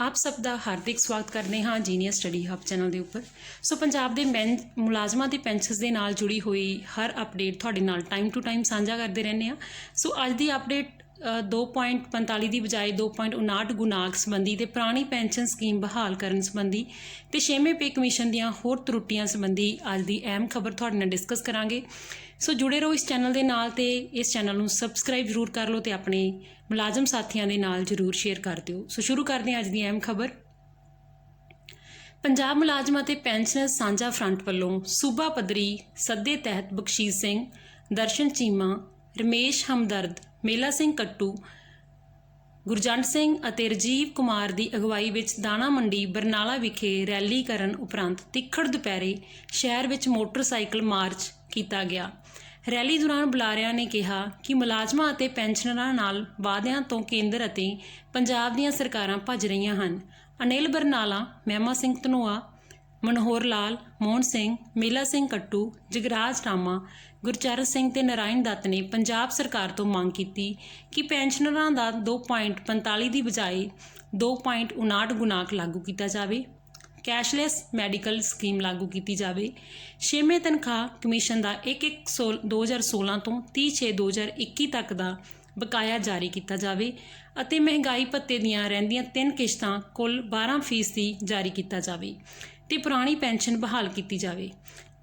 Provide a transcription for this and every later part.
ਆਪ ਸਭ ਦਾ ਹਾਰਦਿਕ ਸਵਾਗਤ ਕਰਦੇ ਹਾਂ ਜੀਨੀਅਸ ਸਟੱਡੀ ਹੱਬ ਚੈਨਲ ਦੇ ਉੱਪਰ। ਸੋ ਪੰਜਾਬ ਦੇ ਮੈਨ, ਮੁਲਾਜ਼ਮਾਂ ਦੇ ਪੈਨਸ਼ਨਸ ਦੇ ਨਾਲ ਜੁੜੀ ਹੋਈ ਹਰ ਅਪਡੇਟ ਤੁਹਾਡੇ ਨਾਲ ਟਾਈਮ ਟੂ ਟਾਈਮ ਸਾਂਝਾ ਕਰਦੇ ਰਹਿੰਦੇ ਆ ਸੋ ਅੱਜ ਦੀ ਅਪਡੇਟ 2.45 ਦੀ ਬਜਾਏ 2.59 ਗੁਨਾਕ ਸੰਬੰਧੀ ਤੇ ਪੁਰਾਣੀ ਪੈਨਸ਼ਨ ਸਕੀਮ ਬਹਾਲ ਕਰਨ ਸੰਬੰਧੀ ਤੇ ਛੇਵੇਂ ਪੇ ਕਮਿਸ਼ਨ ਦੀਆਂ ਹੋਰ ਤਰੁੱਟੀਆਂ ਸੰਬੰਧੀ ਅੱਜ ਦੀ ਅਹਿਮ ਖਬਰ ਤੁਹਾਡੇ ਨਾਲ ਡਿਸਕਸ ਕਰਾਂਗੇ। ਸੋ ਜੁੜੇ ਰਹੋ ਇਸ ਚੈਨਲ ਦੇ ਨਾਲ ਤੇ ਇਸ ਚੈਨਲ ਨੂੰ ਸਬਸਕ੍ਰਾਈਬ ਜ਼ਰੂਰ ਕਰ ਲਓ ਤੇ ਆਪਣੇ ਮੁਲਾਜ਼ਮ ਸਾਥੀਆਂ ਦੇ ਨਾਲ ਜ਼ਰੂਰ ਸ਼ੇਅਰ ਕਰ ਦਿਓ। ਸੋ ਸ਼ੁਰੂ ਕਰਦੇ ਹਾਂ ਅੱਜ ਦੀ ਅਹਿਮ ਖਬਰ। ਪੰਜਾਬ ਮੁਲਾਜ਼ਮ ਅਤੇ ਪੈਨਸ਼ਨਰ ਸਾਂਝਾ ਫਰੰਟ ਵੱਲੋਂ ਸੂਬਾ ਪੱਧਰੀ ਸੱਦੇ ਤਹਿਤ ਬਖਸ਼ੀਸ਼ ਸਿੰਘ, ਦਰਸ਼ਨ ਚੀਮਾ, ਰਮੇਸ਼ ਹਮਦਰਦ ਮੇਲਾ ਸਿੰਘ ਕੱਟੂ, ਗੁਰਜੰਟ ਸਿੰਘ ਅਤੇ ਰਜੀਵ ਕੁਮਾਰ ਦੀ ਅਗਵਾਈ ਵਿੱਚ ਦਾਣਾ ਮੰਡੀ ਬਰਨਾਲਾ ਵਿਖੇ ਰੈਲੀ ਕਰਨ ਉਪਰੰਤ ਤਿੱਖੜ ਦੁਪਹਿਰੇ ਸ਼ਹਿਰ ਵਿੱਚ ਮੋਟਰਸਾਈਕਲ ਮਾਰਚ ਕੀਤਾ ਗਿਆ। ਰੈਲੀ ਦੌਰਾਨ ਬੁਲਾਰਿਆਂ ਨੇ ਕਿਹਾ ਕਿ ਮੁਲਾਜ਼ਮਾਂ ਅਤੇ ਪੈਨਸ਼ਨਰਾਂ ਨਾਲ ਵਾਅਦਿਆਂ ਤੋਂ ਕੇਂਦਰ ਅਤੇ ਪੰਜਾਬ ਦੀਆਂ ਸਰਕਾਰਾਂ ਭੱਜ ਰਹੀਆਂ ਹਨ। ਅਨਿਲ ਬਰਨਾਲਾ, ਮਹਿਮਾ ਸਿੰਘ ਧਨੋਆ ਮਨੋਹਰ ਲਾਲ, ਮੋਹਨ ਸਿੰਘ, ਮੇਲਾ ਸਿੰਘ ਕੱਟੂ, ਜਗਰਾਜ ਰਾਮਾ, ਗੁਰਚਰਨ ਸਿੰਘ ਤੇ ਨਰਾਇਣ ਦੱਤ ਨੇ ਪੰਜਾਬ ਸਰਕਾਰ ਤੋਂ ਮੰਗ ਕੀਤੀ ਕਿ ਪੈਨਸ਼ਨਰਾਂ ਦਾ 2.45 ਦੀ ਬਜਾਏ 2.59 ਗੁਣਾਕ ਲਾਗੂ ਕੀਤਾ ਜਾਵੇ। ਕੈਸ਼ਲੈਸ ਮੈਡੀਕਲ ਸਕੀਮ ਲਾਗੂ ਕੀਤੀ ਜਾਵੇ। ਛੇਵੇਂ ਤਨਖਾਹ ਕਮਿਸ਼ਨ ਦਾ 1 1 2016 ਤੋਂ 30 6 2021 ਤੱਕ ਦਾ ਬਕਾਇਆ ਜਾਰੀ ਕੀਤਾ ਜਾਵੇ ਅਤੇ ਮਹਿੰਗਾਈ ਭੱਤੇ ਦੀਆਂ ਰਹਿੰਦੀਆਂ ਤਿੰਨ ਕਿਸ਼ਤਾਂ ਕੁੱਲ 12% ਫੀਸਦੀ ਜਾਰੀ ਕੀਤਾ ਜਾਵੇ। ਤੇ ਪੁਰਾਣੀ ਪੈਨਸ਼ਨ ਬਹਾਲ ਕੀਤੀ ਜਾਵੇ।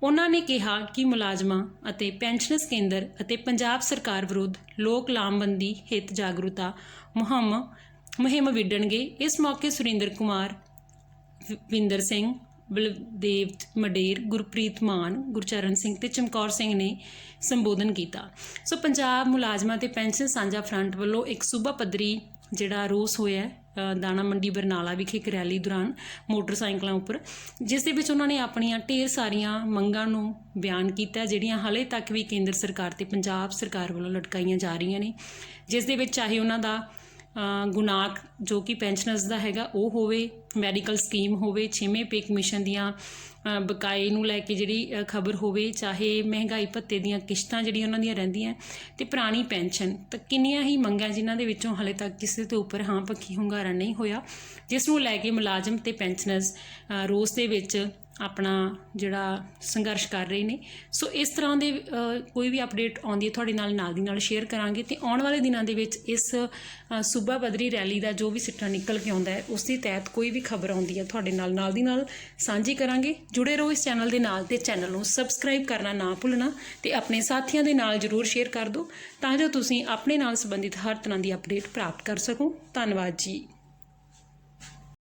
ਉਹਨਾਂ ਨੇ ਕਿਹਾ ਕਿ ਮੁਲਾਜ਼ਮਾਂ ਅਤੇ ਪੈਨਸ਼ਨਰਸ ਕੇਂਦਰ ਅਤੇ ਪੰਜਾਬ ਸਰਕਾਰ ਵਿਰੁੱਧ ਲੋਕ ਲਾਮਬੰਦੀ ਹਿੱਤ ਜਾਗਰੂਕਤਾ ਮੁਹਿੰਮ ਮੁਹਿੰਮ ਵਿੱਢਣਗੇ। ਇਸ ਮੌਕੇ ਸੁਰਿੰਦਰ ਕੁਮਾਰ ਵਿੰਦਰ ਸਿੰਘ, ਬਲਦੇਵ ਮਡੇਰ, ਗੁਰਪ੍ਰੀਤ ਮਾਨ, ਗੁਰਚਰਨ ਸਿੰਘ ਤੇ ਚਮਕੌਰ ਸਿੰਘ ਨੇ ਸੰਬੋਧਨ ਕੀਤਾ। ਸੋ ਪੰਜਾਬ ਮੁਲਾਜ਼ਮਾਂ ਤੇ ਪੈਨਸ਼ਨ ਸਾਂਝਾ ਫਰੰਟ ਵੱਲੋਂ ਇੱਕ ਸੂਬਾ ਪੱਧਰੀ ਜਿਹੜਾ ਰੋਸ ਹੋਇਆ ਦਾਣਾ ਮੰਡੀ ਬਰਨਾਲਾ ਵਿਖੇ ਇੱਕ ਰੈਲੀ ਦੌਰਾਨ ਮੋਟਰਸਾਈਕਲਾਂ ਉੱਪਰ, ਜਿਸ ਦੇ ਵਿੱਚ ਉਹਨਾਂ ਨੇ ਆਪਣੀਆਂ ਢੇਰ ਸਾਰੀਆਂ ਮੰਗਾਂ ਨੂੰ ਬਿਆਨ ਕੀਤਾ, ਜਿਹੜੀਆਂ ਹਲੇ ਤੱਕ ਵੀ ਕੇਂਦਰ ਸਰਕਾਰ ਤੇ ਪੰਜਾਬ ਸਰਕਾਰ ਵੱਲੋਂ ਲਟਕਾਈਆਂ ਜਾ ਰਹੀਆਂ ਨੇ, ਜਿਸ ਦੇ ਵਿੱਚ ਚਾਹੇ ਉਹਨਾਂ ਦਾ ਗੁਣਾਕ ਜੋ ਕਿ ਪੈਨਸ਼ਨਰਸ ਦਾ ਹੈਗਾ, ਉਹ ਹੋਵੇ ਮੈਡੀਕਲ ਸਕੀਮ ਹੋਵੇ, ਛੇਵੇਂ ਪੇ ਕਮਿਸ਼ਨ ਦੀਆਂ ਬਕਾਏ ਨੂੰ ਲੈ ਕੇ ਜਿਹੜੀ ਖਬਰ ਹੋਵੇ, ਚਾਹੇ ਮਹਿੰਗਾਈ ਭੱਤੇ ਦੀਆਂ ਕਿਸ਼ਤਾਂ ਜਿਹੜੀਆਂ ਉਹਨਾਂ ਦੀਆਂ ਰਹਿੰਦੀਆਂ, ਤੇ ਪੁਰਾਣੀ ਪੈਨਸ਼ਨ ਤਾਂ ਕਿੰਨੀਆਂ ਹੀ ਮੰਗਾਂ ਜਿਨ੍ਹਾਂ ਦੇ ਵਿੱਚੋਂ ਹਲੇ ਤੱਕ ਕਿਸੇ ਦੇ ਉੱਪਰ ਹਾਂ ਪੱਖੀ ਹੁੰਗਾਰਾ ਨਹੀਂ ਹੋਇਆ, ਜਿਸ ਨੂੰ ਲੈ ਕੇ ਮੁਲਾਜ਼ਮ ਤੇ ਪੈਨਸ਼ਨਰਸ ਰੋਸ ਦੇ ਵਿੱਚ ਆਪਣਾ ਜਿਹੜਾ ਸੰਘਰਸ਼ ਕਰ ਰਹੇ ਨੇ। ਸੋ ਇਸ ਤਰ੍ਹਾਂ ਦੇ ਕੋਈ ਵੀ ਅਪਡੇਟ ਆਉਂਦੀ ਹੈ, ਤੁਹਾਡੇ ਨਾਲ ਨਾਲ ਦੀ ਨਾਲ ਸ਼ੇਅਰ ਕਰਾਂਗੇ ਤੇ ਆਉਣ ਵਾਲੇ ਦਿਨਾਂ ਦੇ ਵਿੱਚ ਇਸ ਸੂਬਾ ਪੱਧਰੀ ਰੈਲੀ ਦਾ ਜੋ ਵੀ ਸਿੱਟਾ ਨਿਕਲ ਕੇ ਆਉਂਦਾ ਹੈ, ਉਸ ਦੇ ਤਹਿਤ ਕੋਈ ਵੀ ਖਬਰ ਆਉਂਦੀ ਹੈ, ਤੁਹਾਡੇ ਨਾਲ ਨਾਲ ਦੀ ਨਾਲ ਸਾਂਝੀ ਕਰਾਂਗੇ। ਜੁੜੇ ਰਹੋ ਇਸ ਚੈਨਲ ਦੇ ਨਾਲ ਤੇ ਚੈਨਲ ਨੂੰ ਸਬਸਕ੍ਰਾਈਬ ਕਰਨਾ ਨਾ ਭੁੱਲਣਾ ਤੇ ਆਪਣੇ ਸਾਥੀਆਂ ਦੇ ਨਾਲ ਜਰੂਰ ਸ਼ੇਅਰ ਕਰ ਦਿਓ ਤਾਂ ਜੋ ਤੁਸੀਂ ਆਪਣੇ ਨਾਲ ਸੰਬੰਧਿਤ ਹਰ ਤਰ੍ਹਾਂ ਦੀ ਅਪਡੇਟ ਪ੍ਰਾਪਤ ਕਰ ਸਕੋ। ਧੰਨਵਾਦ ਜੀ।